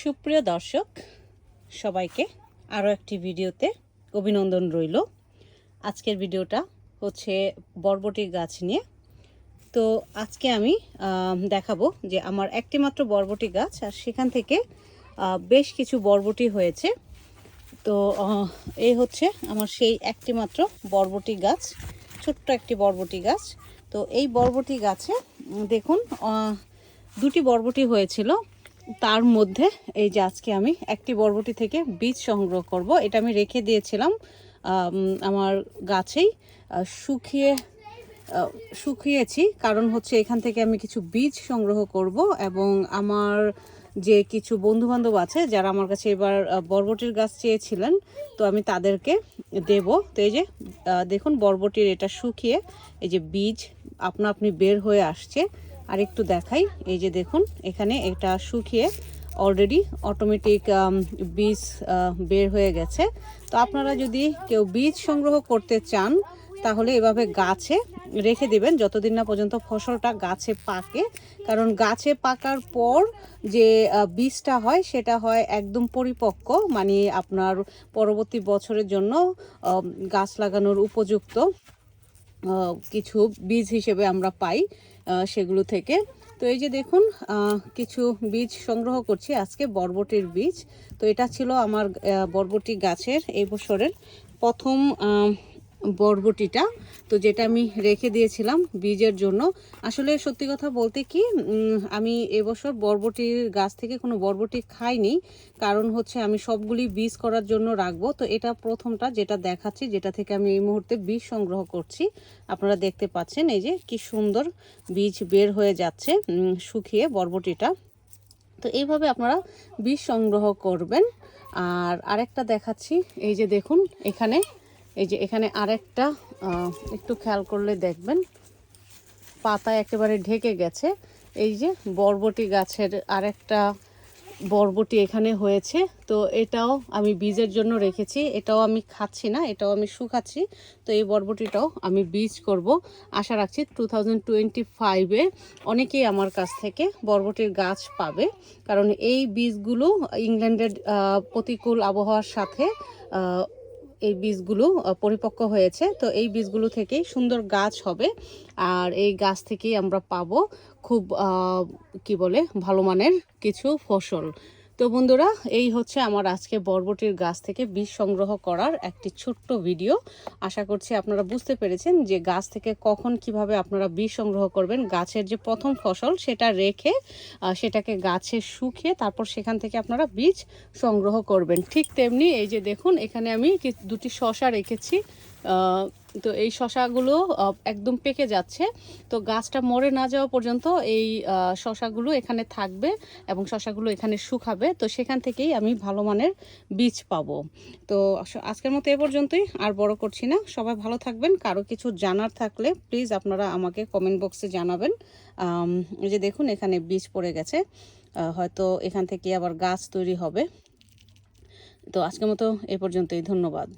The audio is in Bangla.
সুপ্রিয় দর্শক, সবাইকে আরও একটি ভিডিওতে অভিনন্দন রইল। আজকের ভিডিওটা হচ্ছে বরবটি গাছ নিয়ে। তো আজকে আমি দেখাবো যে আমার একটি মাত্র বরবটি গাছ, আর সেখান থেকে বেশ কিছু বরবটি হয়েছে। তো এই হচ্ছে আমার সেই একটি মাত্র বরবটি গাছ, ছোট্ট একটি বরবটি গাছ। তো এই বরবটি গাছে দেখুন দুটি বরবটি হয়েছিল। তার মধ্যে এই যে আজকে আমি একটি বরবটি থেকে বীজ সংগ্রহ করব। এটা আমি রেখে দিয়েছিলাম আমার গাছেই শুকিয়ে শুকিয়েছি। কারণ হচ্ছে এখান থেকে আমি কিছু বীজ সংগ্রহ করব এবং আমার যে কিছু বন্ধু বান্ধব আছে যারা আমার কাছে এবার বরবটির গাছ চেয়েছিলেন, তো আমি তাদেরকে দেব। তো এই যে দেখুন বরবটির এটা শুকিয়ে, এই যে বীজ আপনা আপনি বের হয়ে আসছে। আর একটু দেখাই। এই যে দেখুন, এখানে এটা শুকিয়ে অলরেডি অটোমেটিক বীজ বের হয়ে গেছে। তো আপনারা যদি কেউ বীজ সংগ্রহ করতে চান, তাহলে এভাবে গাছে রেখে দেবেন যতদিন না পর্যন্ত ফসলটা গাছে পাকে। কারণ গাছে পাকার পর যে বীজটা হয়, সেটা হয় একদম পরিপক্ক মানে আপনার পরবর্তী বছরের জন্য গাছ লাগানোর উপযুক্ত। কিছু বীজ হিসেবে আমরা পাই সেগুলো থেকে। তো এই যে দেখুন কিছু বীজ সংগ্রহ করছি। আজকে বরবটির বীজ। তো এটা ছিল আমার বরবটি গাছের এই বছরের প্রথম বরবটিটা, তো যেটা আমি রেখে দিয়েছিলাম বীজের জন্য। আসলে সত্যি কথা বলতে কি আমি এবছর বরবটির গাছ থেকে কোনো বরবটি খাইনি। কারণ হচ্ছে আমি সবগুলি বীজ করার জন্য রাখব। তো এটা প্রথমটা যেটা দেখাচ্ছি, যেটা থেকে আমি এই মুহূর্তে বীজ সংগ্রহ করছি। আপনারা দেখতে পাচ্ছেন এই যে কি সুন্দর বীজ বের হয়ে যাচ্ছে শুকিয়ে বরবটিটা। তো এইভাবে আপনারা বীজ সংগ্রহ করবেন। আর আরেকটা দেখাচ্ছি, এই যে দেখুন এখানে এই যে এখানে আরেকটা একটু খেয়াল করলে দেখবেন, পাতা একেবারে ঢেকে গেছে। এই যে বরবটি গাছের আরেকটা বরবটি এখানে হয়েছে। তো এটাও আমি বীজের জন্য রেখেছি। এটাও আমি খাচ্ছি না, এটাও আমি শুকাচ্ছি। তো এই বরবটিটাও আমি বীজ করব। আশা রাখছি টু থাউজেন্ড টোয়েন্টি ফাইভে অনেকেই আমার কাছ থেকে বরবটির গাছ পাবে। কারণ এই বীজগুলো ইংল্যান্ডের প্রতিকূল আবহাওয়ার সাথে এই বীজগুলো পরিপক্ক হয়েছে। তো এই বীজগুলো থেকেই সুন্দর গাছ হবে। আর এই গাছ থেকেই আমরা পাবো খুব কি বলে, ভালো মানের কিছু ফসল। তো বন্ধুরা, এই হচ্ছে আমার আজকে বরবটির গাছ থেকে বীজ সংগ্রহ করার একটি ছোট্ট ভিডিও। আশা করছি আপনারা বুঝতে পেরেছেন যে গাছ থেকে কখন কীভাবে আপনারা বীজ সংগ্রহ করবেন। গাছের যে প্রথম ফসল, সেটা রেখে সেটাকে গাছে শুকিয়ে তারপর সেখান থেকে আপনারা বীজ সংগ্রহ করবেন। ঠিক তেমনি এই যে দেখুন, এখানে আমি দুটি শশা রেখেছি। তো এই শশাগুলো একদম পেকে যাচ্ছে। তো গাছটা মরে না যাওয়া পর্যন্ত এই শশাগুলো এখানে থাকবে এবং শশাগুলো এখানে শুকাবে। তো সেখান থেকেই আমি ভালো মানের বীজ পাবো। তো আজকের মতো এ পর্যন্তই। আর বড় করছি না। সবাই ভালো থাকবেন। কারও কিছু জানার থাকলে প্লিজ আপনারা আমাকে কমেন্ট বক্সে জানাবেন। যে দেখুন, এখানে বীজ পড়ে গেছে। হয়তো এখান থেকে আবার গাছ তৈরি হবে। তো আজকের মতো এ পর্যন্তই। ধন্যবাদ।